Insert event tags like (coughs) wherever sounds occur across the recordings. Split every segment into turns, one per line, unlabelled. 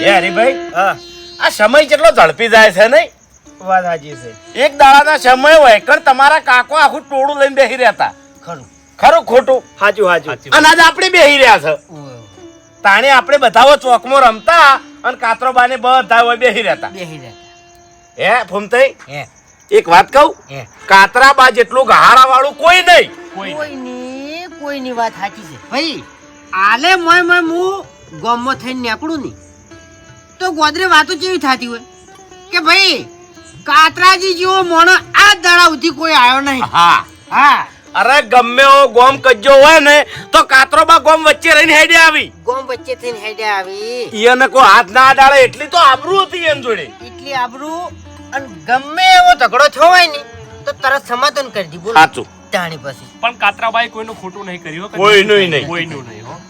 એ હરીભાઈ
હા
આ સમય કેટલો ઝડપી જાય છે નહીં?
વાત સાચી છે.
એક દાડાના સમય હોય કણ તમારા કાકો આખું ટોળું લઈને બેહી રહ્યા
ખરું.
ખરું ખોટું?
સાચું સાચું
અને આજે આપણે બેહી રહ્યા છે. તાણે આપણે બધાઓ ચોકમાં રમતા અને કાતરોબાને બધા હોય બેહી રહેતા.
બેહી રહેતા.
હે ફૂમતઈ?
હે.
એક વાત કહું?
કાતરા
કાતરાબા જેટલું ગહાડા વાળું કોઈ નહીં.
કોઈની કોઈની વાત સાચી છે. ભાઈ આલે મોય મોય હું ગોમમાં થઈને નીકળું ની તો ગોદરે વાતો કેવી થતી હોય કે ભાઈ કાતરાજી જેવો મોણો આ દાડા સુધી કોઈ આવ્યો નહીં.
હા.
હા.
અરે ગમે એવો ગોમ કજ્જો હોય ને તો કાતરોબા ગોમ વચ્ચે રહીને હેડે આવી.
ગોમ વચ્ચે થઈને હેડે આવી.
ઈયને કોઈ હાથ ના અડાડે એટલી તો આબરૂ હતી એમ જોડે.
એટલી આબરૂ અને ગમે એવો ઝઘડો થયો હોય ને તો તરત સમાધાન કરી દી બોલ.
સાચું.
તાણી પછી.
પણ કાતરાબાઈ કોઈનું ખોટું નહીં કર્યું
કોઈનું નહીં.
કોઈનું નહીં હો.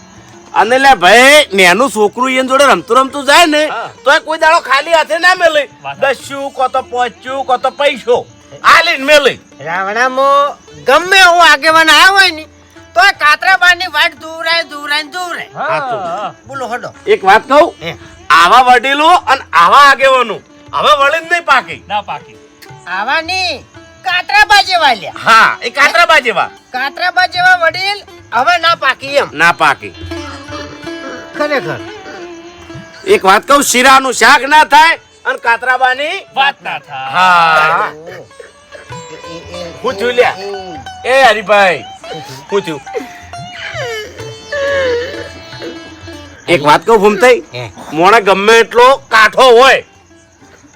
અને લે ભાઈ નેનું છોકરું એન જોડે રમતું રમતું જાય ને. તો કોઈ દાડો ખાલી હાથે ના મેલે. દસ્યું કો તો પોચ્યું કો તો પૈસો. આલીન મેલે.
રાવણામાં ગમે હું આગેવાન આવ્યો હોય ને તો કાતરાબાની વાટ દૂરાય દૂરાય ને દૂરાય. બોલો હડો.
એક વાત કહું? આવા વડીલો અને આવા આગેવાનો હવે વળી જ નહીં પાકી.
ના પાકી.
આવાની કાતરાબા જેવા લ્યા.
હા એ કાતરાબા જેવા.
કાતરાબા જેવા વડીલ હવે ના પાકી એમ.
ના પાકી.
ખરેખર?
એક વાત કહું શીરાનું શાક ના થાય અને કાતરાબાની
વાત ના થાય.
હા. થયું લ્યા?
એ-
હરિભાઈ થયું એક વાત કહું ભૂમતાઈ? મોણા ગમે એટલો કાઠો હોય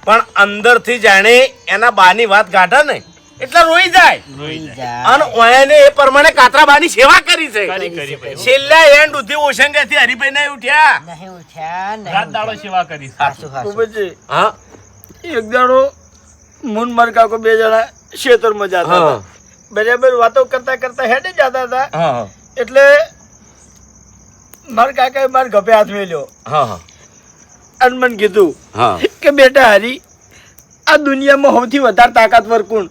પણ અંદરથી જાણે એના બાની વાત કાઢે ને એટલે રોઈ જાય. અને ઓયાને એ પ્રમાણે કાતરાબાની સેવા કરી છે. છેલ્લા એન્ડ સુધી ઓશંગેથી થી નહીં ઉઠ્યા.
નહીં ઉઠ્યા
રાત દાડો સેવા કરી
સાસુ
સાસુ
હા.
એક દાડો મુન માર કાકો બે જણા ખેતરમાં જતા હતા. બરાબર વાતો કરતા કરતા હેડે જતા હતા.
હા
એટલે માર કાકાએ માર ગપે હાથ મેલ્યો.
હા હા.
અને મને કીધું કે બેટા હરી આ દુનિયામાં સૌથી વધારે તાકાતવર કોણ?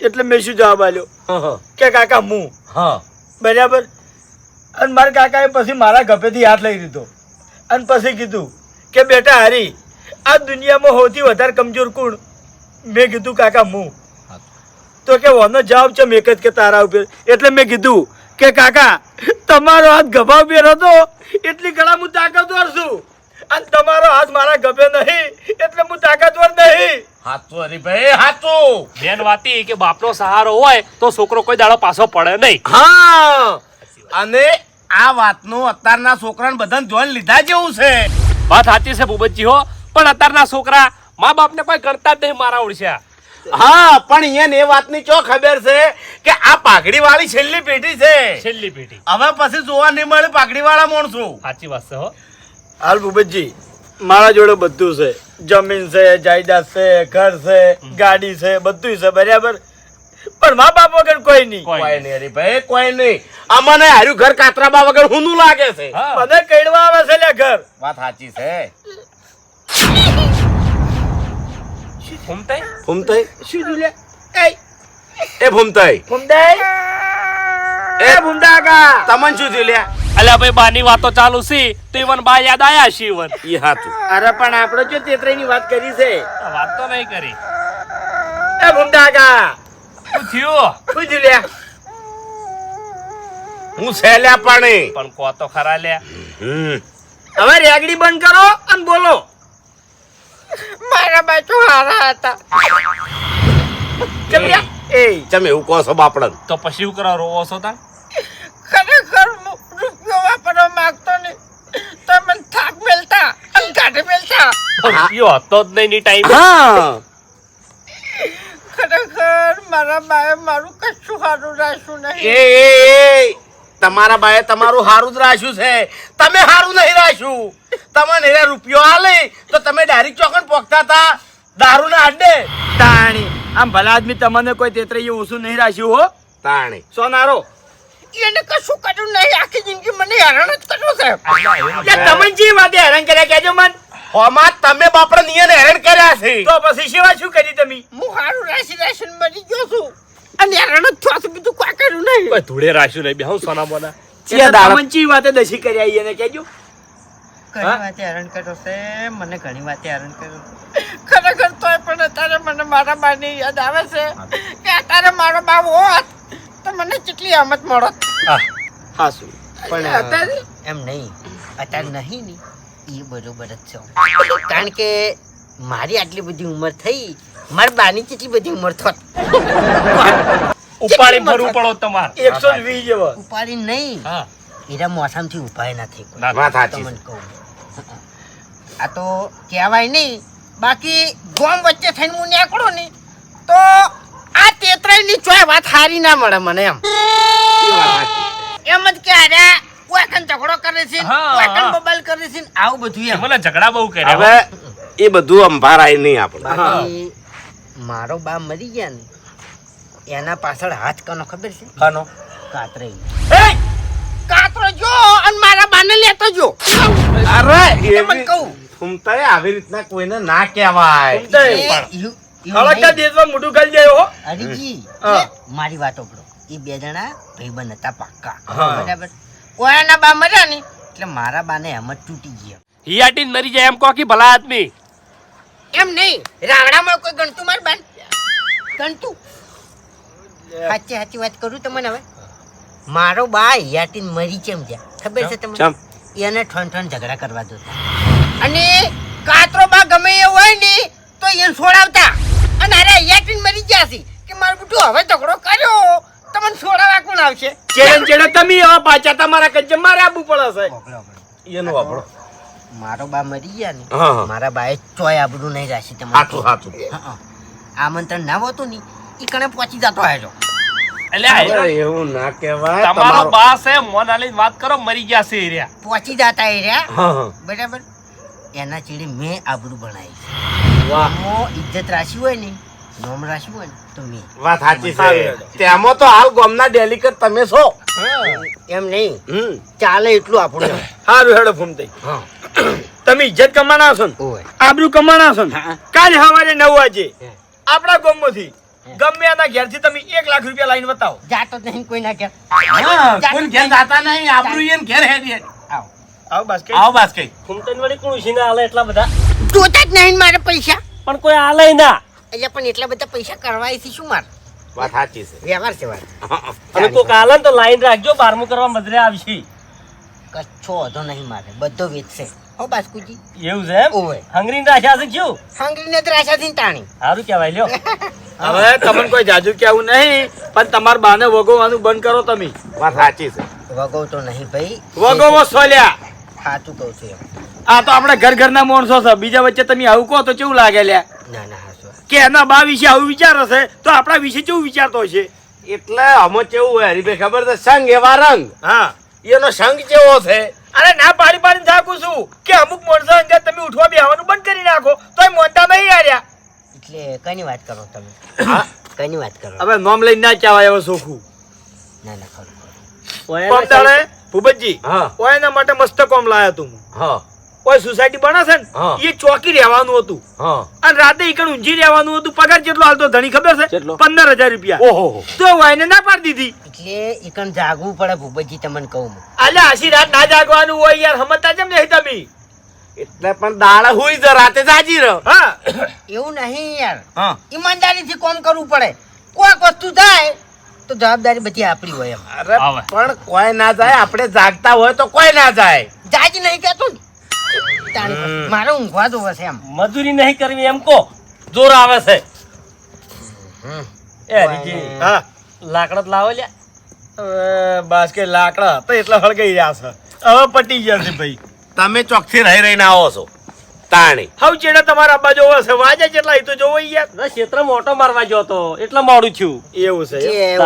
એટલે મેં શું જવાબ આપ્યો?
હા.
કે કાકા હું.
હા.
બરાબર? અને મારા કાકાએ પછી મારા ગપેથી હાથ લઈ લીધો. અને પછી કીધું કે બેટા હારી આ દુનિયામાં સૌથી વધારે કમજોર કોણ? મેં કીધું કાકા હું. તો કે ઓનો જવાબ છે મેં જ કે તારા ઉપર. એટલે મેં કીધું કે કાકા તમારો હાથ ગભા ઉપર હતો. એટલી ઘણા હું તાકાતવર છું. અને તમારો હાથ મારા ગભે નહીં. એટલે હું તાકાતવર નહીં.
હાચું હરીભાઈ હાચું
બેન વાતી કે બાપનો સહારો હોય તો છોકરો કોઈ દાડો પાછો પડે નહીં.
હા. અને આ વાતનું અત્યારના છોકરાને બધાને જોઈન લીધા જેવું છે.
વાત સાચી છે ભૂપતજી હો પણ અત્યારના છોકરા મા બાપને કોઈ કરતા જ નહીં મારા ઓળખ્યા
હા પણ એને એ વાતની ચો ખબર છે કે આ પાઘડી વાળી છેલ્લી પેઢી છે.
છેલ્લી પેઢી.
હવે પછી જોવા નહીં મળે પાઘડી વાળા માણસો.
સાચી વાત છે હો.
હાલ ભૂપતજી મારા જોડે બધું છે. જમીન છે જાયદાદ છે ઘર છે ગાડી છે બધું છે બરાબર? પણ મા બાપ વગર કોઈ નહીં.
કોઈ
નહીં. અરે ભાઈ કોઈ નહીં. અમને હારું ઘર કાતરાબા વગર હુંનું લાગે છે.
મને કઈડવા આવે છે લે ઘર.
વાત સાચી છે.
ફૂમતાઈ?
ફૂમતાઈ?
શું થયું એ
એ ફૂમતાઈ.
ભૂમદાઈ
એ ભૂમતા કા તમન શું થયું લ્યા?
અલ્યા ભાઈ બાની વાતો ચાલુ છે. તો ઈવન બા યાદ આયા છે ઈવન
ઈ હાતું
અરે પણ આપણે જો તેત્રી ની વાત કરી છે.
વાત તો નહીં કરી.
એ કા
શું થયું?
શું થયું લ્યા.
હું સેલ્યા પાણી.
પણ કો તો ખરા લ્યા.
હમ.
હવે રેગડી બંધ કરો અને બોલો.
મારા બાજુ હારા હતા.
કેમ એ
ચમ એવું કહો છો બાપડન?
તો પછી શું કરો? રોવો છો તા
ખરેખર હું રૂપિયો માંગતો નહીં. તો થાક મેલતા અને કાઢે મેલતા
રૂપિયો હતો જ નહીં ટાઈમ
હા.
ખરેખર મારા બાએ મારું કશું સારું રાખ્યું નહીં.
એ એ તમારા બાએ તમારું હારું જ રાખ્યું છે. તમે હારું નહીં રાખ્યું. તમને એના રૂપિયો આલે તો તમે ડાયરેક્ટ ચોકન પોકતા હતા દારૂ ના અડ્ડે
તાણી આમ ભલા આદમી તમને કોઈ તેતરાઈ ઓછું નહીં રાખ્યું હો.
તાણી.
સોનારો
એને કશું કર્યું નહીં. આખી જિંદગી મને હેરાન જ કર્યો છે.
લે જે વાતે હેરાન કર્યા કેજો મન.
હોમાં તમે બાપડા નિયને હેરાન કર્યા છે.
તો પછી સેવા શું કરી તમે?
હું સારું રાશી રાશી મરી ગયો છું. અને હેરાન જ થયો છું. બીજું કોઈ કર્યું નહીં.
કોઈ ધૂળે રાખ્યું નહીં. બે સોના બોના
ચિયા દાડા.
વાતે દસી કર્યા ઈ એને કેજો
ઘણી વાતે હેરાન કર્યો છે. મને ઘણી વાતે હેરાન કર્યો. ખરેખર તોય પણ અત્યારે મને મારા બાની યાદ આવે છે કે અત્યારે મારો બાપ હોત તો મને કેટલી અમત મળત.
હા. શું?
પણ
અત્યારે?
એમ નહીં. અત્યારે નહીં ને. એ બરોબર જ છે. કારણ કે મારી આટલી બધી ઉંમર થઈ મારી બાની કેટલી બધી ઉંમર થોત.
ઉપાડી ભરવું પડો તમારે.
એકસો ને વીસ જેવા.
ઉપાડી નહીં.
હા.
એરા મોસમથી ઉપાય નથી
ના,
તમને કહું. આ તો કહેવાય નહીં. બાકી ગોમ વચ્ચે થઈને હું નીકળું ને તો આ તેતરાઈની ચોય વાત હારી ના મળે મને એમ. એમ જ કે અરે કોઈકન ઝઘડો કરે છે
કોઈકન.
બબાલ કરે છે આવું બધું એમ.
બોલે ઝઘડા બહુ કરે
હવે એ બધું અંભારાય નહીં આપણે
મારો બા મરી ગયા ને એના પાછળ હાથ કનો ખબર છે?
કનો?
કાતરાઈ કાતરો જો અને મારા બાને લેતો જો.
અરે
એ
મને
કહું.
ઘૂમતા આવી રીતના કોઈને ના કહેવાય.
દેશમાં જાય
હરીજી મારી વાત ઓપડો એ બે જણા ભાઈબંધ હતા પાક્કા. બરાબર? ઓયાના બા મર્યા ને એટલે મારા બાને એમ જ તૂટી ગયા.
હિયાટી મરી જાય એમ કોકી ભલા આદમી.
એમ નહીં રાવણામાં કોઈ ગણતું માર બાન? ગણતું? સાચી સાચી વાત કરું તમને હવે? મારો બા હિયાટીન મરી કેમ ગયા ખબર છે તમને? એને ઠણ ઠણ ઝઘડા કરવા દો અને કાતરો બા ગમે એ હોય ને તો એને છોડાવતા અને અરે હિયાટીન મરી ગયા છે. કે મારું બેટું હવે ઝઘડો કર્યો. તમને છોડાવવા કોણ આવશે?
ચેડે ચેડે તમે હવે પાછા તમારા કજ્જે મારે આપવું પડે છે.
એનો વાપરો.
મારો બા મરી ગયા ને મારા બાએ ચોય આબડું નહીં રાશી તમને
હાથું હાચું
હા, હા. આમંત્રણ ના હોતું ને એ કણે પહોંચી જતો હેજો
એટલે આ
અરે, એવું ના કહેવાય
તમારો
તમારો
બા છે મોન આલીને વાત કરો મરી ગયા છે એ રહ્યા.
પહોંચી જતા એ રહ્યા.
હા હા.
બરાબર? એના ચીડે મેં આબરૂ બનાવી
વાહ.
ઇજ્જત રાશી હોય ને નોમ રાશી હોય ને તો મેં.
વાત સાચી. છે. તેમાં તો હાલ ગામના ડેલિકેટ તમે છો.
એમ નહીં. ચાલે એટલું આપણું.
સારું હેડો ફૂમતાઈ
થઈ.
તમે ઇજ્જત કમાના છો ને? આબરૂ કમાના છો ને. કાલે સવારે નવ વાગે.
હે.
આપણા ગામમાંથી. ગમે એના ઘેરથી તમે એક લાખ રૂપિયા લાઈન બતાવો
જાતો નહીં કોઈ ના ઘેર.
કોઈ ઘેર જાતા નહીં. આબરૂ એમ ઘેર હેડી હેડી.
આવો.
આવો બસ કઈ.
આલે એટલા બધા?
જોતા જ નહીં મારે પૈસા.
પણ કોઈ આલે ના.
એટલે પણ એટલા બધા પૈસા કરવાય છે શું માર?
વાત સાચી છે.
વ્યવહાર છે વાત.
અને કોક આલે તો લાઈન રાખજો બારમું કરવા મજરે આવશે.
કચ્છો હતો નહીં મારે બધો વેચશે. ઓ બાસ્કુજી.
એવું છે એમ?
ઓય
હંગરીને રાખ્યા છે ને
રાશા થી તાણી
સારું કહેવાય લ્યો. (laughs)
હવે તમને કોઈ જાજુ કેવું નહીં પણ તમાર બાને વગોવાનું બંધ કરો તમે.
વાત સાચી છે.
વગવતો નહીં ભાઈ.
વગોવો સોલ્યા.
સાચું કહું છું
આ તો આપણે ઘર ઘરના માણસો છે. બીજા વચ્ચે તમે આવું કહો તો કેવું લાગે લ્યા?
ના ના
કે એના બા વિશે આવું વિચાર છે તો આપણા વિશે કેવું વિચારતો હશે?
એટલે અમે કેવું હોય હરીભાઈ ખબર છે? સંગ એવા રંગ.
હા.
એનો સંગ કેવો છે?
અરે ના પાડી પાડી થાકું છું કે અમુક માણસો અંગે તમે ઉઠવા બેહવાનું બંધ કરી નાખો તો એ મોટા નહીં આર્યા
એટલે કઈની વાત કરો તમે?
હા?
કઈની વાત કરો?
હવે નોમ લઈને ના ચાવાય હવે સોખું.
ના ના ખરું
ભૂપતજી
હા.
એના માટે મસ્ત કોમ લાયા તું હા. ઓય સોસાયટી બને ને એ ચોકી રહેવાનું હતું.
હા.
અને રાતે ઈકણ ઊંઘી રહેવાનું હતું પગાર કેટલો હાલતો ધણી ખબર છે?
કેટલો?
પંદર હજાર રૂપિયા.
ઓહો.
તો વાયને ના પાડી દીધી.
એટલે ઈકણ જાગવું પડે ભૂપતજી તમને કહું હું.
અલે આશી રાત ના જાગવાનું હોય યાર સમજતા કેમ નહીં તમે?
એટલે પણ દાડા હોય જ રાતે જાજી રહ્યો
હા.
એવું નહીં યાર.
હા.
ઈમાનદારીથી કોમ કરવું પડે. કોઈક વસ્તુ થાય તો જવાબદારી બધી આપણી હોય એમ.
અરે પણ કોઈ ના જાય આપણે જાગતા હોય તો કોઈ ના જાય.
જાજ નહીં કેતું. મારે ઊંઘવા દો હશે એમ.
મજૂરી નહીં કરવી એમ કહો. જોર આવે છે. એ હરીજી,
હા.
લાકડા તો લાવો લ્યા.
બાસ કે લાકડા તો એટલા હળગાઈ રહ્યા છે. હવે પટી ગયા છે ભાઈ.
તમે ચોકથી રહી રહીને આવો છો. તાણી.
હવ ચેડા તમારા અબ્બા જોવો છે. વાજે જેટલા તો જોવો યાર
ક્ષેત્ર મોટો મારવા ગયો તો. એટલે મોડું થયું.
એવું છે?
એ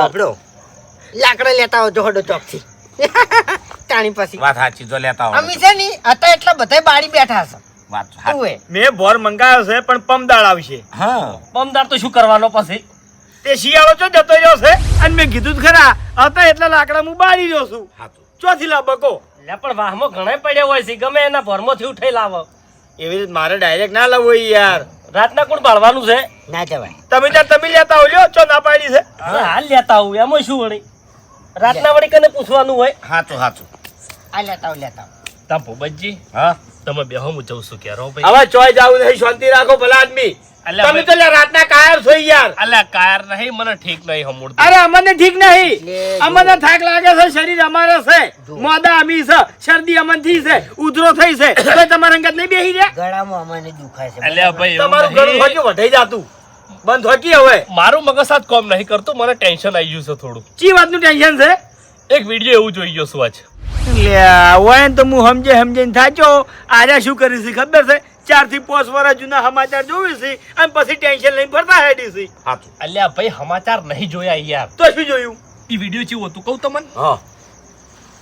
લાકડા લેતા આવજો હડો ચોકથી. (laughs) તાણી પછી.
વાત સાચી જો લેતા આવો.
અમે છે ની હતા એટલા બધા બાળી બેઠા છે.
વાત સાચી.
મેં ભોર મંગાવ્યો છે પણ પમદાળ આવશે.
હા.
પમદાળ તો શું કરવાનો પછી?
તે શિયાળો ચો જતો રહ્યો છે? અને મેં કીધું જ ખરા હતા એટલા લાકડા હું બાળી રહ્યો છું. ચોથી લાબકો
લે પણ વાહમાં ઘણા પડ્યા હોય છે. ગમે એના ભરમાંથી ઉઠાઈ લાવો.
એવી રીતે મારે ડાયરેક્ટ ના લાવવો યાર.
રાતના કોણ પાડવાનું છે?
ના જવાય.
તમે ત્યાં તમે લેતા આવજો લ્યો ચો ના પાડી છે.
હાલ લેતા આવું એમાં શું વળી? રાતના વળી કને પૂછવાનું હોય?
હાચું હાચું.
આ લેતા આવ લેતા આવ.
તા ભૂપતજી
હા.
તમે બેહો હું જઉં છું ક્યારે હો ભાઈ.
હવે ચોય જાવું નહીં શાંતિ રાખો ભલા આદમી. તમે તો રાતના કાયર છો યાર.
અલ્યા કાયર નહીં મને ઠીક નહીં હમુડતું.
અરે અમને ઠીક નહીં. અમને થાક લાગે છે શરીર અમારે છે. મોદા અમી છે શરદી અમનથી છે ઉધરો થઈ છે. તો તમારા અંગત નહીં બેહી રહ્યા?
ગળામાં અમને દુખાય છે.
અલ્યા ભાઈ
તમારું વઢાઈ જાતું. બંધ હોકી હવે.
મારું મગજ સાથ કોમ નહીં કરતું મને ટેન્શન આવી ગયું છે થોડું.
ચી વાતનું ટેન્શન છે?
એક વીડિયો એવું જોઈ ગયો છું આજ.
હોય ને તો હું સમજે સમજીને થાચો આજે શું કરીશ ખબર છે? ચારથી પાંચ વર્ષ જૂના સમાચાર જોવી છે અને પછી ટેન્શન લઈને ફરતા હેડી છે.
અલ્યા ભાઈ સમાચાર નહીં જોયા યાર.
તો શું જોયું?
એ વીડિયો કેવું હતું કહું તમને?
હા.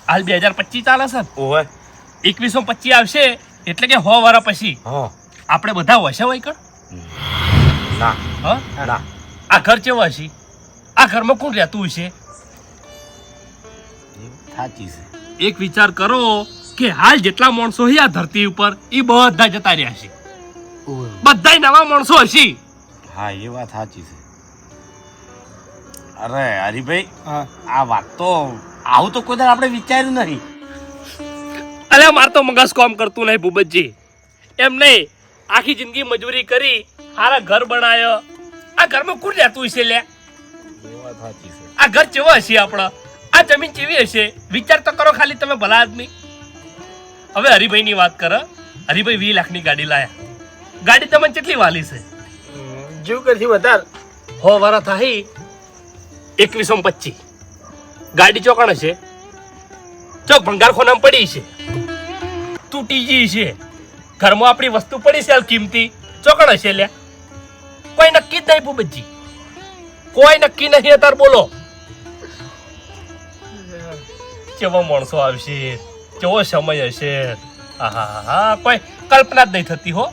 હાલ બે હજાર પચીસ ચાલે છે.
ઓહે
એકવીસો પચીસ આવશે એટલે કે સો વર્ષ પછી.
હા.
આપણે બધા હશે હોય કણ?
ના.
હા?
ના.
આ ઘર કેવો હશે? આ ઘરમાં કોણ રહેતું હશે?
સાચી છે.
એક વિચાર કરો કે હાલ જેટલા માણસો છે આ ધરતી ઉપર એ બધા જતા રહ્યા છે.
બધા
બધાય નવા માણસો હશે.
હા એ વાત સાચી છે. અરે હરીભાઈ આ વાત તો આવું તો કોઈ આપણે વિચાર્યું નહીં.
અરે માર તો મગજ કામ કરતું નહીં ભૂપતજી. એમ નહીં આખી જિંદગી મજૂરી કરી હારા ઘર બનાવ્યો આ ઘરમાં કોણ રહેતું હશે લે?
એ વાત સાચી છે.
આ ઘર કેવો હશે આપણો? આ જમીન કેવી હશે? વિચાર તો કરો ખાલી તમે ભલા આદમી. હવે હરિભાઈની વાત કર. હરિભાઈ વીસ લાખની ગાડી લાયા. ગાડી તમને કેટલી વાલી છે?
જીવ કરથી વધાર.
હો વારા થાય એકવીસો પચીસ. ગાડી ચોકણ હશે ચોક ભંગાર ખોનામ પડી છે. તૂટી ગઈ છે. ઘરમાં આપણી વસ્તુ પડી છે કિંમતી. ચોકણ હશે લ્યા. કોઈ નક્કી જ નહીં ભૂપતજી. કોઈ નક્કી નહીં અત્યારે બોલો. કેવા માણસો આવશે. કેવો સમય હશે. આહા હા કોઈ કલ્પના જ નહીં થતી હો.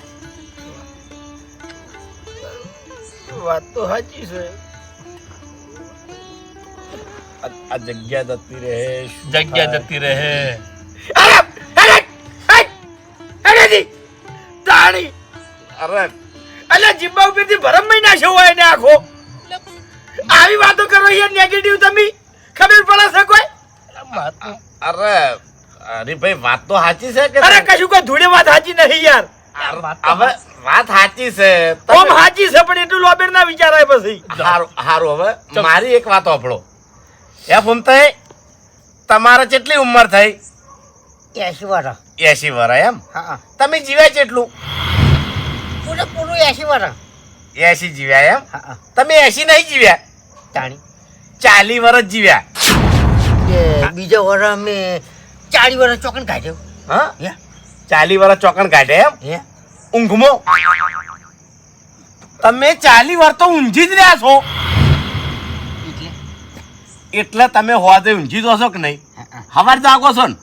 વાત તો સાચી છે.
આ- જગ્યા જતી રહે
જગ્યા જતી રહે.
અરે અરે અરે અરે જી તાણી.
અરે.
અલે જીબ્બા ઉપરથી ભરમ મહિના છે હોય ને આખો. આવી વાતો કરો યાર નેગેટિવ તમે. ખબર પડે છે કોઈ?
અરે. હરીભાઈ વાત તો સાચી છે કે
અરે કશું કોઈ ધૂળે વાત સાચી નહીં યાર.
હવે વાત સાચી છે.
ઓમ સાચી છે પણ એટલું લોબેર ના વિચારાય પછી.
હારું હારું હવે. મારી એક વાત આપણો એ ફૂમતાઈ તમારે કેટલી ઉંમર થઈ
એસી વર્ષ.
એસી વર્ષ એમ?
હા
તમે જીવ્યા કેટલું
પૂરેપૂરું એસી વર્ષ.
એસી જીવ્યા એમ?
હા
તમે એસી નહીં જીવ્યા?
તાણી
ચાલી વર્ષ જીવ્યા.
કે બીજો વર્ષ અમે ચાળી વર્ષ ચોકન કાઢ્યો
હા. ચાલી વર્ષ ચોકન કાઢે એમ? ઊંઘમો. તમે ચાલી વર્ષ તો ઊંઘી જ રહ્યા છો.
એટલે?
તમે હોવાથી ઊંઘી દો છો કે નહીં? સવાર જાગો છો ને?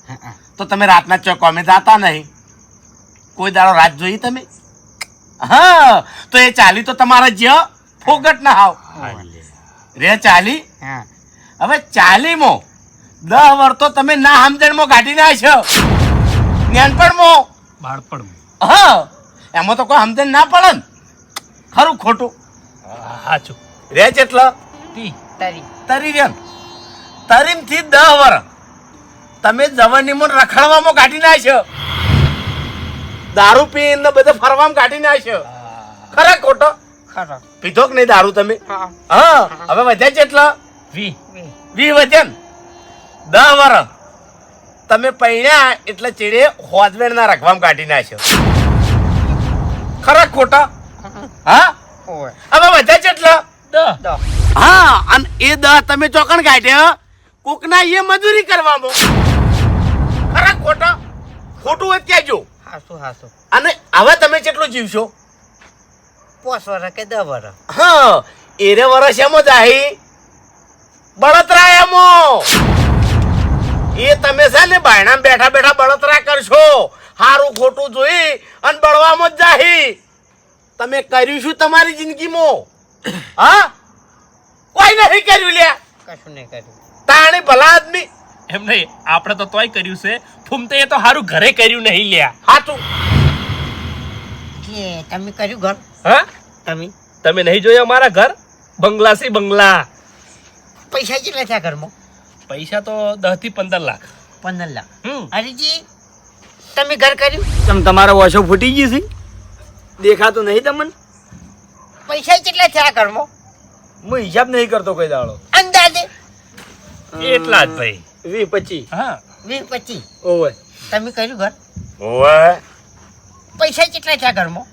તો તમે રાતના ચોકોમે જાતા નહીં. કોઈ દાડો રાત જોઈ તમે? હા તો એ ચાલી તો તમારા જ ફોગટ ના હાવ રે ચાલી. હવે ચાલીમાં. દહ વર્ષ તો તમે ના સમજણમાં કાઢી નાખ્યો. જ્ઞાનપણમાં.
બાળપણ
હા એમાં તો કોઈ સમજણ ના પડે ને. ખરું ખોટું?
સાચું
રે જેટલા.
તી
તારી.
તરી રે તરીમથી દહ વર્ષ તમે જવાનીમાં રખડવામાં કાઢી નાખ્યો. દારૂ પીને બધે ફરવામાં કાઢી નાખ્યો. ખરા ખોટો?
ખરા.
પીધો કે નહીં દારૂ તમે?
હા.
હા હવે વધ્યા કેટલા
વી.
વી વધ્યા ને. દહ વર્ષ તમે પૈણ્યા એટલે ચેડે હોજવેણ ના રખવામાં કાઢી નાખ્યો. ખરા ખોટા? હા? હવે બધા કેટલા હા અને એ દહ તમે ચોકણ કાઢ્યા કોકના એ મજૂરી કરવામાં. ખરા ખોટા? ખોટું હોય ત્યાં જો
હાસુ હાસુ.
અને હવે તમે કેટલું જીવશો?
પોસ વર્ષ કે દસ વર્ષ
હા એરે વર્ષ એમાં જાહી. બળતરા એમાં. એ તમે છે ને બાયણા બેઠા બેઠા બળતરા કરશો. સારું ખોટું જોઈ અને બળવામાં જ જાહી. તમે કર્યું શું તમારી જિંદગીમાં? (coughs) હા? કોઈ નથી કર્યું લ્યા.
કશું નહીં કર્યું.
તાણે ભલા આદમી
એમ નહીં આપણે તો તોય કર્યું છે. ફૂમતે એ તો સારું ઘરે કર્યું નહીં લ્યા.
હાચું.
કે તમે કર્યું ઘર?
હા?
તમે?
તમે નહીં જોયા અમારા ઘર? બંગલા છે બંગલા.
પૈસા કેટલા થયા ઘરમાં?
પૈસા તો દસથી પંદર લાખ.
પંદર લાખ. હરીજી તમે ઘર કર્યું?
તમ તમારો ઓછો ફૂટી ગયું છે? દેખાતું નહીં તમને?
પૈસા કેટલા થયા ઘરમાં?
હું હિસાબ નહીં કરતો કોઈ દાડો.
અંદાજે?
એટલા જ ભાઈ.
વી પચી
હા.
વી પચી
ઓવે.
તમે કર્યું ઘર?
ઓવે.
પૈસા કેટલા થયા ઘરમાં?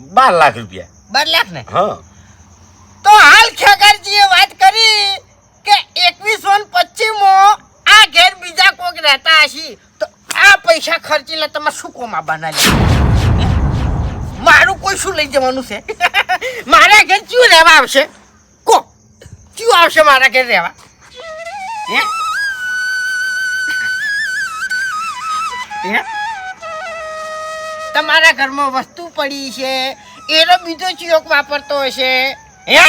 બાર લાખ રૂપિયા.
બાર લાખ ને?
હા.
તો હાલ ખેગરજીએ વાત કરી કે એકવીસો ને પચીસમાં આ ઘેર બીજા કોક રહેતા હશે તો આ પૈસા ખર્ચી લે તમે શું કોમાં લે મારું કોઈ શું લઈ જવાનું છે? (laughs) મારા ઘેર ક્યું રહેવા આવશે? કો? ક્યું આવશે મારા ઘેર રહેવા? હે? તમારા ઘરમાં વસ્તુ પડી છે, એનો બીજો ચિયોક વાપરતો હશે. હે?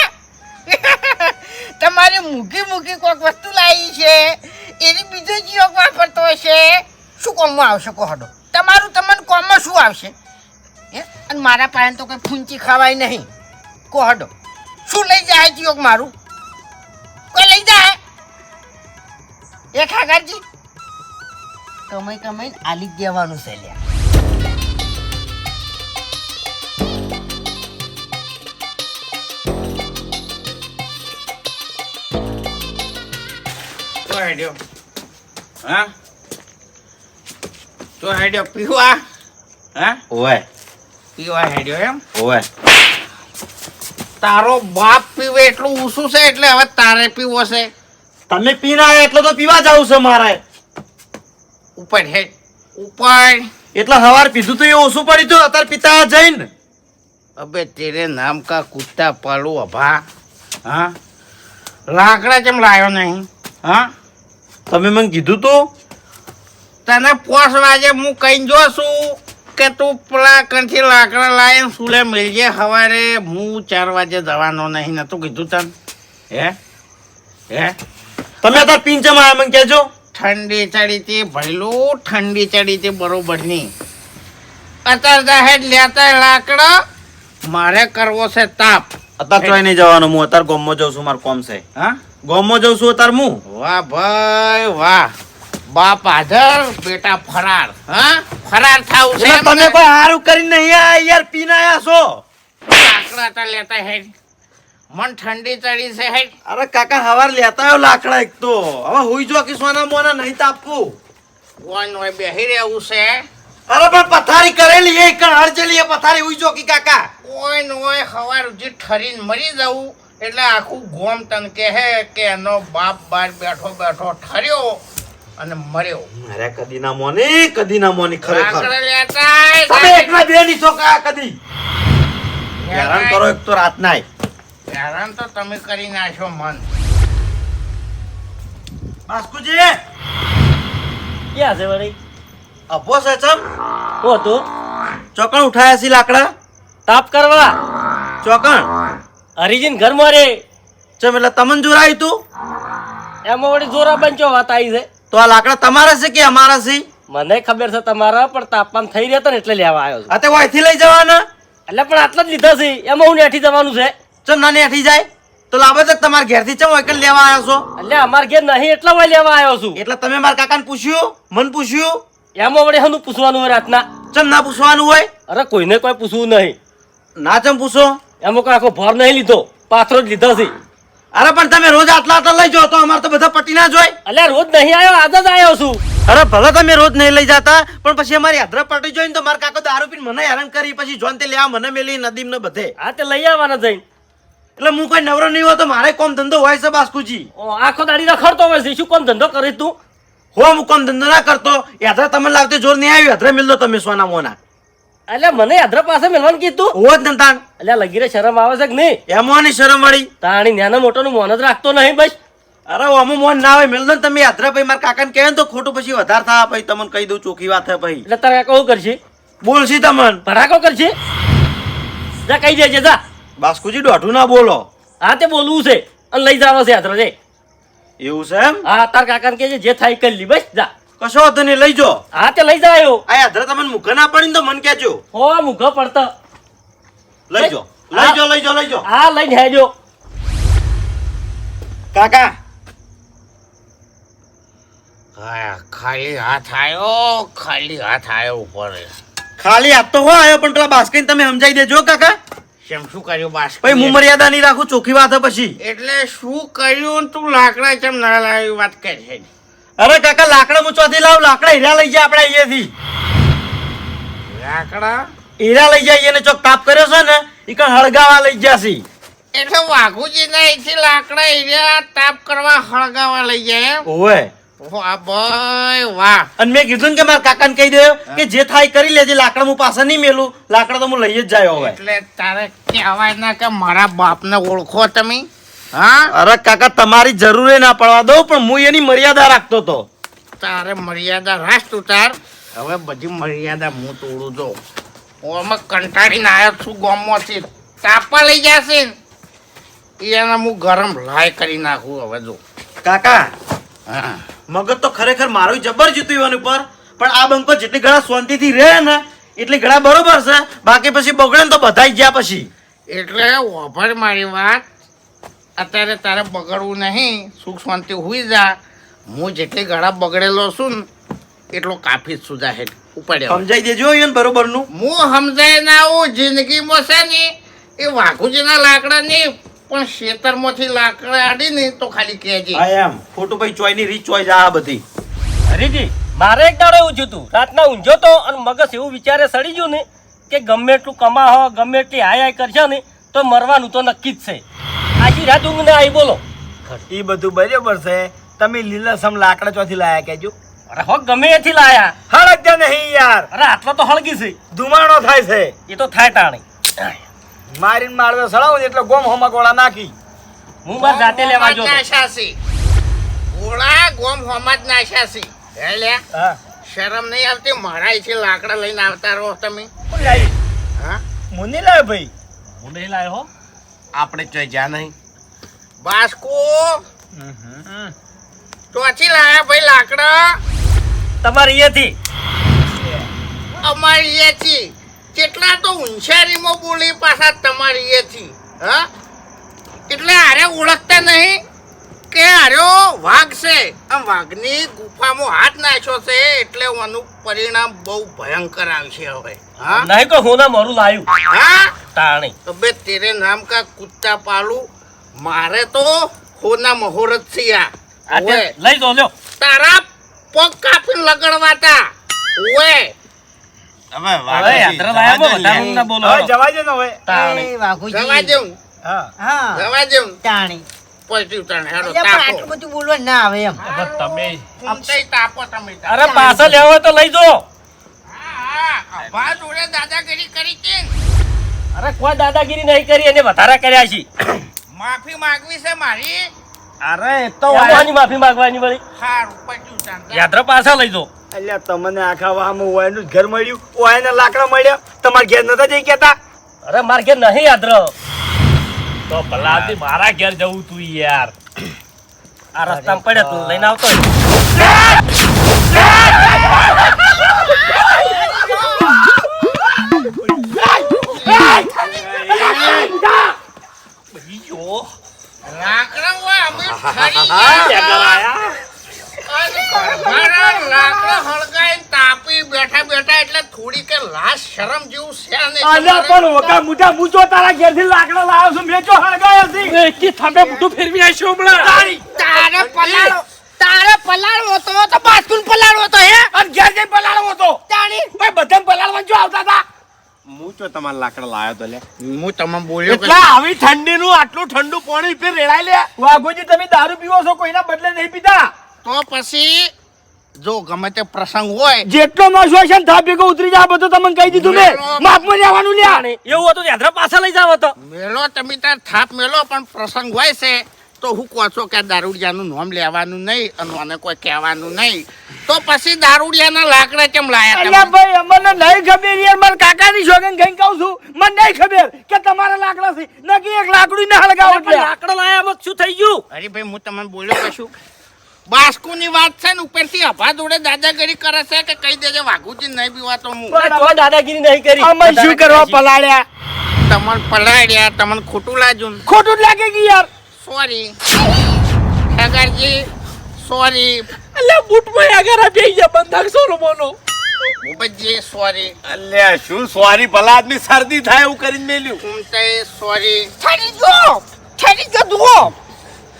(laughs) તમારે મૂકી મૂકી કોઈક વસ્તુ લાવી છે, એની બીજો ચિયોક વાપરતો હશે. શું કોમમાં આવશે કોહડો તમારું તમને કોમમાં શું આવશે? હે? અને મારા પાસે તો કંઈ ફૂંચી ખવાય નહીં. કોહડો શું લઈ જાય ચિયોક મારું? કોઈ લઈ જાય? એ ખાગરજી કમાઈ કમાઈને આલી દેવાનું છે લ્યા.
હા? તો હેડ્યો પીવા? હા?
ઓવે.
પીવા હેડ્યો એમ?
ઓવે.
તારો બાપ પીવે એટલું ઊંસું છે એટલે હવે તારે પીવો છે.
તમે પીના એટલે તો પીવા જાવ છે મારે.
ઉપર હે ઉપર.
એટલે હવાર પીધું તો એ ઓછું પડ્યું તો અત્યારે પિતા જઈને.
અબે તેરે નામ કા કુત્તા પાલું અભા. હા? લાકડા કેમ લાવ્યો નહીં? હા?
તમે મને કીધું તું
તને પોસ વાગે હું કઈ જો છું કે તું પેલા કંઠી લાકડા લાવીને સુલે મિલજે. સવારે હું ચાર વાગે જવાનો નહીં નતું કીધું તને. હે? હે?
તમે અત્યારે પિંચમ આયા મને કહેજો.
ઠંડી ચડી હતી ભયલું ઠંડી ચડી હતી બરોબરની અત્યારે જાહેર લેતા લાકડા મારે કરવો છે તાપ.
અત્યારે તો નહીં જવાનું હું અત્યારે ગોમમાં જઉં છું મારું કોમ છે.
હા?
ગોમમાં જઉં છું અત્યારે હું.
વાહ ભાઈ વાહ. બાપ આધર બેટા ફરાર. હા? ફરાર થાવ છે
તમે કોઈ હારું કરીને નહીં આયા યાર પીનાયા છો?
લાકડા તા લેતા હે. મન ઠંડી ચડી છે હે.
અરે કાકા હવાર લેતા આવ્યો લાકડા એક તો. હવે હુઈ જો કે સોના મોના નહીં તાપવું
વન હોય બેહી રહેવું છે.
અરે પણ પથારી કરેલી એ કણ હરજેલી પથારી હુઈ જો કે કાકા.
ઓય નોય હવાર ઉજી ઠરીને મરી જવું એટલે આખું ગોમ તન કહે કે એનો બાપ બાર બેઠો બેઠો ઠર્યો. અને મર્યો.
મારા કદી ના મોની કદી ના મોની ખરેખર તમે એકલા બે ની છો કા કદી? હેરાન કરો એક તો રાત નાય.
હેરાન તો તમે કરી નાખો મન.
બાસ્કુજી!
ક્યાં છે વળી?
અભો છે ચમ?
તો?
ચોકણ ઉઠાયા છે લાકડા?
તાપ કરવા?
ચોકણ?
હરિજીન ઘરમાં રે
ચમ એટલે તમને જોરાયું તું?
એમાં વળી જોરા બંચો વાત આવી છે.
તો આ લાકડા તમારા છે કે અમારા છે?
મને ખબર છે તમારા પણ તાપમાન થઈ રહ્યો ને એટલે લેવા આવ્યો છું.
અત્યારે વાયથી લઈ જવાના.
એટલે પણ આટલા જ લીધા છે એમાં હું નેઠી જવાનું છે?
ચમ ના હેઠી જાય? તો લાવો તો તમારા ઘેરથી ચમ વૈકલ લેવા આવ્યો છો?
એટલે અમાર ઘેર નહીં એટલા હું લેવા આવ્યો છું.
એટલે તમે મારા કાકાને પૂછ્યું? મન પૂછ્યું?
એમાં વળી હનું પૂછવાનું હોય રાતના?
ચમ ના પૂછવાનું હોય?
અરે કોઈને કોઈ પૂછવું નહીં.
ના ચમ પૂછો.
એમાં કોઈ આખો ભર નહીં લીધો પાથરો જ લીધો છે.
અરે પણ તમે રોજ આટલા આટલા લઈ જાઓ તો અમારે તો બધા પટી ના જોય.
અલ્યા રોજ નહીં આવ્યો આજ જ આવ્યો છું.
અરે ભલે તમે રોજ નહીં લઈ જતા પણ પછી અમારી હાથરા પટી જોઈને તો મારા કાકો દારૂ પીને મને હેરાન કરી પછી જોન તે લેવા મને મેલી નદીમ ને બધે.
આ તે લઈ આવવાના જઈને.
એટલે હું કોઈ નવરો નહીં હોતો મારે કોમ ધંધો હોય છે બાસ્કુજી.
આખો દાડી રખડતો હોય છે. શું કોમ ધંધો કરી તું?
હો હું કોમ ધંધો ના કરતો યાદરા તમને લાગતો જોર નહીં આવ્યું યાદરા મિલતો તમે સોના મોના.
એટલે મને યાત્રા પાસે મેળવાનું કીધું.
હોવ જ ને તાણ
એટલે લગીરે શરમ આવે છે કે નહીં?
એમોની શરમ વાળી.
તાણી નાના મોટોનું મોન જ રાખતો નહીં બસ.
અરે અમુ મોન ના હોય મિલતો ને તમે યાત્રા પછી મારા કાકાને કહે તો ખોટું પછી વધારે થા પછી તમને કહી દઉં ચોખ્ખી વાત હે ભાઈ.
એટલે તારે કહું કરશે?
બોલશી તમને.
ભરાકો કરશે? જા કહી દેજે જા.
બાસ્કુજી દોઢું ના બોલો.
હા તે બોલવું છે. અને લઈ જવાનો છે યાત્રા રે
એવું છે એમ?
હા તાર કાકાને કહેજે જે થાય કરી લી બસ જા.
કશો વાંધો નહીં લઈ જો
હા તે લઈ જાયો
આ યાત્રા તમને મુખ ના પડી ને તો મન કેજો
હો મુખ પડતો.
લઈ જો લઈ જો લઈ જો લઈ જો
હા લઈને હેજો.
કાકા.
હા ખાલી હાથ આવ્યો ખાલી હાથ આવ્યો ઉપર.
ખાલી હાથ તો હોય આવ્યો પણ પેલા બાસ્કીને તમે સમજાઈ દેજો કાકા.
કેમ શું કર્યું બાસ
હું મર્યાદા નહીં રાખું ચોખ્ખી વાત હે પછી.
એટલે શું કર્યું તું લાકડા કેમ ના લાવી વાત કરે છે
અરે કાકા લાકડા હું ચોથી લાવ લાકડા હીરા લઈ જાય આપણે અહીંયાથી.
લાકડા?
હીરા લઈ જાય એને ચોક તાપ કર્યો છે ને એ કઈ હળગાવા લઈ જશે
એટલે વાઘુજી ના અહીંથી લાકડા એરિયા તાપ કરવા હળગાવા લઈ જાય
ઓવે. અને મેં કીધું કે મારા કાકાને કહી દે કે જે થાય કરી લેજે લાકડા હું પાછા નહીં મેલું. લાકડા તો હું લઈ જ જાય હવે.
એટલે તારે કહેવાય ના કે મારા બાપને ઓળખો તમે. હા?
અરે કાકા તમારી જરૂરે ના પડવા દઉં પણ હું એની મર્યાદા રાખતો તો.
તારે મર્યાદા રાખ તું તાર. હવે બધી મર્યાદા હું તોડું જો ઓમાં કંટાળીને આવ્યો છું ગામમાંથી. તાપા લઈ જશે એને હું ગરમ લાય કરી નાખું હવે જો.
કાકા
હા.
મગજ તો ખરેખર મારું જબર જીતું એવાની ઉપર પણ આ બંકો જેટલી ઘણા શાંતિથી રહે ને એટલી ઘણા બરોબર છે. બાકી પછી બગડે ને તો બધાય ગયા પછી.
એટલે ઓભર મારી વાત. અત્યારે તારે બગડવું નહીં સુખ શાંતિ હોઈ જા. હું જેટલી ગળા બગડેલો છું ને એટલો કાફી સુધા હેઠ ઉપાડ્યો
સમજાઈ દેજો એને બરોબરનું.
હું સમજાય ના આવું જિંદગીમાં છે ને એ વાઘુજીના લાકડા નહીં પણ શેતરમાંથી લાકડા આડી ને તો ખાલી કહેજે
એમ. ખોટું ભાઈ ચોયની રીત ચોય આ બધી.
હરીજી મારે એક દાડો એવું થયું રાતના ઊંઝો તો અને મગજ એવું વિચારે સડી ગયું ને કે ગમે એટલું કમા હો ગમે એટલી હાય હાય કરશો ને તો મરવાનું તો નક્કી જ છે. આખી ડુંગ ના આવી બોલો.
એ બધું બરાબર છે. તમે લીલાસમ લાકડા ચોથી લાયા કેજો
અરે હો ગમે એથી લાયા.
હળગતા નહીં યાર.
અરે આટલો તો હળગી છે.
ધુમાડો થાય છે.
એ તો થાય તાણી
મારીને માળવે સળાવું એટલે ગોમ હોમા ગોળા નાખી.
હું બસ જાતે લેવા જો
નાશાસી ગોળા ગોમ હોમા જ નાશાસી હે શરમ નહીં આવતી? મારા એથી લાકડા લઈને આવતા રહો તમે. હા
મુની લાવે. ભાઈ
હું નહીં લાયો હો.
આપણે ચોઈ જ્યાં નહીં.
બાસ્કો. ચોથી લાયા ભાઈ લાકડા.
તમારી અહીંયાથી?
અમારી એથી કેટલા તો હોશિયારીમાં બોલી પાછા તમારી એથી હા? એટલે આરે ઓળખતા નહીં કે આર્યો વાઘ છે. આમ વાઘની ગુફામાં હાથ નાખ્યો છે એટલે આનું પરિણામ બહુ ભયંકર આવશે હવે હા?
નહીં કે હું ના મારું લાયું.
હા?
તાણી.
અબે તેરે નામ કા કુત્તા પાલું મારે તો હોના મહોરત છે આ
તે. લઈ દો લ્યો.
તારા પગ કાપીને લગડવાતા ઓએ
હવે
હવે યાત્રા લાયા બો વધારે ના બોલો
હવે જવા દે ને હવે.
તાણી.
એ વાઘુજી.
જવા દેવું
હા.
હા.
જવા દેવું
તાણી.
પછી ઉતાર હેડો
એટલે આટલું બધું બોલવા ના આવે એમ.
હવે તમે.
ફૂમતાઈ તાપો તમે
અરે પાછા લેવો તો લઈ જો.
દાદાગીરી કરી
અરે કોઈ દાદાગીરી નહીં કરી એને વધારા કર્યા છે.
માફી માંગવી છે મારી?
અરે તો વાળવાની માફી માંગવાની વળી.
સારું પછી ઉતાર
યાત્રા પાછા લઈ જો
એટલે તમને આખા વાહમાં ઓયનું જ ઘર મળ્યું. ઓયના લાકડા મળ્યા. તમારા ઘેર નતા જઈ કેતા
અરે માર ઘેર નહીં યાત્ર તો ભલાથી મારા ઘેર જવું તું યાર. આ રસ્તામાં પડ્યા તું લઈને આવતો હોય.
લાકડા હોય અમે ઠરી ગયા. લાકડા હળગાઈને તાપી બેઠા બેઠા એટલે થોડી કે લાશ શરમ જેવું છે ને
અલ્યા પણ ઓકા મુઠા તારા ઘેરથી લાકડા લાવ્યો છું મેં જો હળગાયા છે
એકી થાંભે મોઢું ફેરવી આવીશું હમણાં
તારે પલાળો તારે પલાળવો તો તો બાસ્કુન પલાળવો તો હે
અને ઘેર જઈ પલાળવો તો
તાણી
ભાઈ બધા પલાળવા જો આવતા હતા
હું તો તમારા લાકડા લાયો તો લે.
હું તમને બોલ્યો
એટલે આવી ઠંડીનું આટલું ઠંડુ પાણી પી રેડાય લે. વાઘોજી તમે દારૂ પીવો છો કોઈના બદલે નહીં પીતા?
તો પછી જો ગમે તે પ્રસંગ હોય
જેટલો માસ હોય છે ને થા ભેગો ઉતરી જા બધું તમને કહી દીધું ને માપમાં લેવાનું લ્યા.
એવું હતું યાત્રા પાછા લઈ જાવ તો.
મેલો તમે તાર થાપ મેલો પણ પ્રસંગ હોય છે. તો હું કહો છો કે દારૂડિયાનું નામ લેવાનું નહીં અને મને કોઈ કહેવાનું નહીં. તો પછી દારૂડિયાના લાકડા કેમ લાયા તમે?
ભાઈ મને નહીં ખબર યાર. મારા કાકાની શોગન ગઈ કહું છું. મને નહીં ખબર કે તમારા લાકડા છે નકી એક લાકડું ના હળગાવ એટલે
લાકડા લાયા આમાં શું થઈ ગયું?
અરે ભાઈ હું તમને બોલ્યો કશું? બાસ્કુની વાત છે ને ઉપરથી અભા જોડે દાદાગીરી કરે છે કે કહી દેજે વાઘુજી નહીં પીવા તો હું.
તો દાદાગીરી નહીં કરી.
અમે શું કરવા પલાળ્યા?
તમને પલાળ્યા તમને ખોટું લાગ્યું
ખોટું જ લાગે કે યાર?
સોરી. ઠાકરજી સોરી.
અલ્યા બૂટમાં આગળ આ બેહી જા બંધાક સોલોમોનો
મુબજી સોરી.
અલ્યા શું સોરી? ભલા આદમી શરદી થાય એવું કરીને મેલ્યું.
સોરી.
ઠરી જો ઠરી જો દુઓ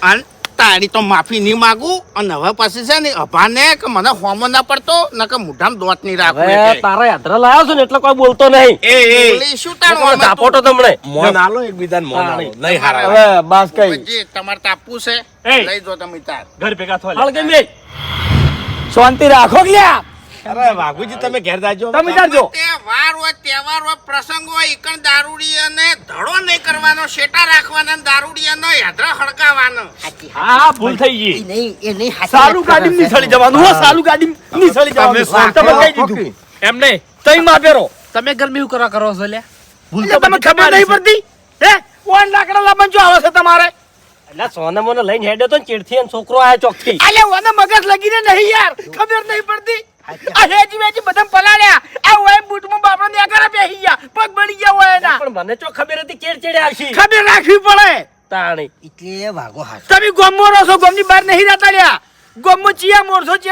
અને તારી તો માફી નહીં માગું. અને હવે પછી છે ને અભાને કે મને હોમો ના પડતો ન કે મુઢામ દોત નહીં રાખવું
તારા યાત્રા લાવ્યો છું ને એટલે કોઈ બોલતો નહીં.
એ એ.
શું તાણ હોમે તું?
તમને.
મોન આલો એકબીજાને મોન આલો નહીં. હારા.
હવે બસ કઈ.
જી તમારે તાપુ છે લઈ જો તમે તાર.
ઘર ભેગા થવા હાલ કે
શાંતિ રાખો કે લ્યા
અરે વાઘુજી તમે ઘેર જાજો.
તમે જાજો.
તહેવાર હોય તહેવાર હોય પ્રસંગ હોય ઈકણ દારૂડી અને ધડો નહીં કરવાનો શેટા રાખવાના ને દારૂડિયાનો યાત્રા હળગાવાનો?
હા ભૂલ થઈ ગઈ.
નહીં એ નહીં સારું
ગાડી. નીસળી જવાનું હો સારું ગાડી નીસળી
તમે
જવાનું તમે કહી દીધું.
એમ નહીં
તઈ માફેરો
તમે ગરમી કરવા કરો છો લે ભૂલ
તો તમે ખબર નહીં પડતી? હે? કોણ લાકડા લાબન જો આવે છે તમારે.
એટલે સોના મોને લઈને હેડ્યો તો ચીડથી અને છોકરો આયા ચોકથી.
અલે ઓને મગજ લગીને નહીં યાર. ખબર નહીં પડતી. હેજી વેજી બધા પલાળ્યા. આ ઓય બૂટમાં બાપડા ને આગળ બેહી ગયા. પગ બળી ગયા હોય એના.
પણ મને ચો ખબર હતી ચેડ આવશી
ખબર રાખવી પડે.
તાણી.
એટલે વાગો હા
તમે ગોમમાં રહો છો ગોમની બહાર નહીં રહેતા લ્યા ગોમમાં ચિયા મોરસો છે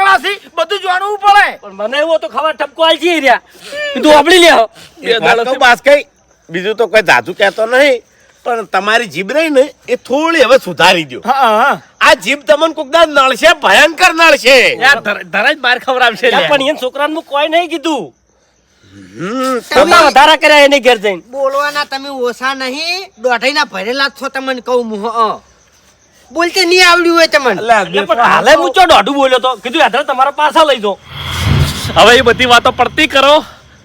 બધું જાણવું પડે.
પણ મને એવો તો ખબર ઠપકો આલજી રહ્યા. તું આપડી લે
એક વાત બાસ કઈ બીજું તો કોઈ જાજુ કહેતો નહીં. પણ તમારી જીભ રહી ને એ થોડી હવે સુધારી દો
હા હા.
આ જીભ તમને કોકદા નળશે ભયંકર નળશે.
યાર ધરાજ બાર ખવડાવશે પણ એ છોકરાને કોઈ નહીં કીધું. તમે વધારા કર્યા એને ઘેર જઈને.
બોલવાના તમે ઓછા નહીં દોઢાઈના ભરેલા જ છો તમને કહું હું. બોલતે નહીં આવડ્યું હોય તમને.
અલ્યા,
પણ હાલે હું ચો દોઢું બોલ્યો તો? કીધું યાત્રા તમારા પાછા લઈ દો હવે એ બધી વાતો પડતી કરો.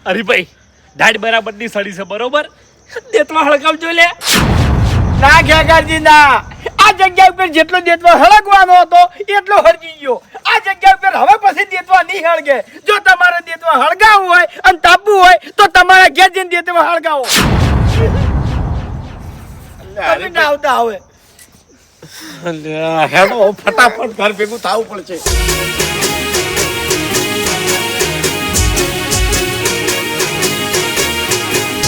હરીભાઈ ઢાઢ બરાબરની સડી છે બરોબર? દેતમાં હળગાવજો લે.
ના ખેગારજી ના. આ જગ્યા ઉપર જેટલો દેતવા હળગવાનો હતો એટલો હળગી ગયો. આ જગ્યા ઉપર હવે પછી દેતવા નહીં હળગે. જો તમારે દેતવા હળગાવવું હોય અને તાપવું હોય તો તમારા ઘેર જઈને દેતવા હળગાવો. તમે ના આવતા
આવે હેડો ફટાફટ ઘર ભેગું થવું પડશે.